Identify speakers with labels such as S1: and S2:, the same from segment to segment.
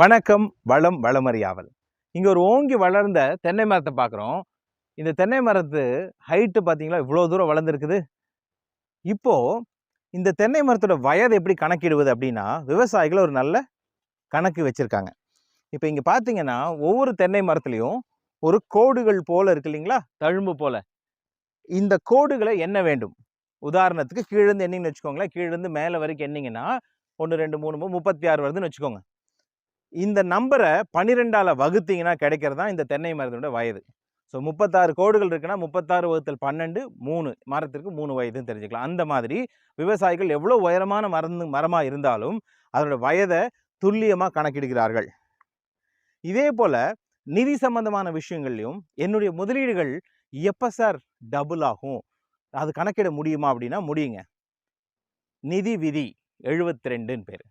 S1: வணக்கம் வளம் வளமறியாவல். இங்கே ஒரு ஓங்கி வளர்ந்த தென்னை மரத்தை பார்க்குறோம் இந்த தென்னை மரத்து ஹைட்டு பார்த்தீங்களா இவ்வளோ தூரம் வளர்ந்துருக்குது. இப்போது இந்த தென்னை மரத்தோட வயதை எப்படி கணக்கிடுவது அப்படின்னா விவசாயிகள் ஒரு நல்ல கணக்கு வச்சுருக்காங்க. இப்போ இங்கே பார்த்தீங்கன்னா ஒவ்வொரு தென்னை மரத்துலேயும் ஒரு கோடுகள் போல் இருக்கு இல்லைங்களா தழும்பு போல். இந்த கோடுகளை எண்ண வேண்டும். உதாரணத்துக்கு கீழேருந்து எண்ணிங்கன்னு வச்சுக்கோங்களேன். கீழேருந்து மேலே வரைக்கும் எண்ணிங்கன்னா ஒன்று ரெண்டு மூணு மூணு, முப்பத்தி ஆறு வருதுன்னு வச்சுக்கோங்க. இந்த நம்பரை பன்னிரெண்டால் வகுத்தீங்கன்னா கிடைக்கிறது தான் இந்த தென்னை மரத்தோட வயது. ஸோ முப்பத்தாறு கோடுகள் இருக்குன்னா முப்பத்தாறு வகுத்தல் பன்னெண்டு மூணு. மரத்திற்கு மூணு வயதுன்னு தெரிஞ்சுக்கலாம். அந்த மாதிரி விவசாயிகள் எவ்வளோ உயரமான மருந்து மரமாக இருந்தாலும் அதனோட வயதை துல்லியமாக கணக்கிடுகிறார்கள். இதே போல் நிதி சம்பந்தமான விஷயங்கள்லையும் என்னுடைய முதலீடுகள் எப்போ சார் டபுள் ஆகும்? அது கணக்கிட முடியுமா அப்படின்னா முடியுங்க. நிதி விதி எழுபத்தி ரெண்டுன்னு பேர்.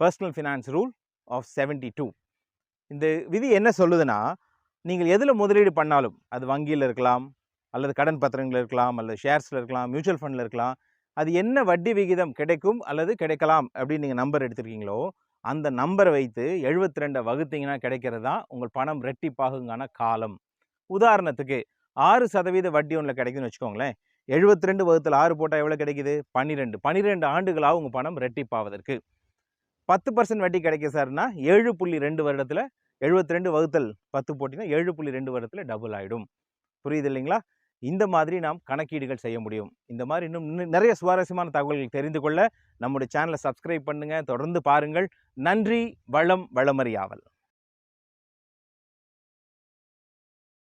S1: Personal finance rule of seventy two இந்த விதி என்ன சொல்லுதுன்னா நீங்கள் எதில் முதலீடு பண்ணாலும் அது வங்கியில் இருக்கலாம் அல்லது கடன் பத்திரங்கள் இருக்கலாம் அல்லது ஷேர்ஸில் இருக்கலாம் மியூச்சுவல் ஃபண்டில் இருக்கலாம் அது என்ன வட்டி விகிதம் கிடைக்கும் அல்லது கிடைக்கலாம் அப்படின்னு நீங்கள் நம்பர் எடுத்திருக்கீங்களோ அந்த நம்பரை வைத்து எழுபத்தி ரெண்டை வகுத்தீங்கன்னா கிடைக்கிறது தான் உங்கள் பணம் ரெட்டிப்பாகுங்கான காலம். உதாரணத்துக்கு ஆறு சதவீத வட்டி ஒன்றில் கிடைக்குன்னு வச்சுக்கோங்களேன். எழுபத்தி ரெண்டு வகுத்தில் ஆறு போட்டால் எவ்வளோ கிடைக்குது? பன்னிரெண்டு. பன்னிரெண்டு ஆண்டுகளாக உங்கள் பணம் ரெட்டிப்பாவதற்கு. பத்து பர்சன்ட் வட்டி கிடைக்கும் சார்னா ஏழு புள்ளி ரெண்டு வருடத்தில் எழுபத்தி ரெண்டு வகுத்தல் பத்து போட்டிங்கன்னா ஏழு புள்ளி ரெண்டு வருடத்தில் டபுள் ஆகிடும் புரியுது இல்லைங்களா? இந்த மாதிரி நாம் கணக்கீடுகள் செய்ய முடியும். இந்த மாதிரி இன்னும் இன்னும் நிறைய சுவாரஸ்யமான தகவல்கள் தெரிந்து கொள்ள நம்முடைய சேனலை சப்ஸ்கிரைப் பண்ணுங்கள் தொடர்ந்து பாருங்கள். நன்றி வளம் வளமறியாவல்.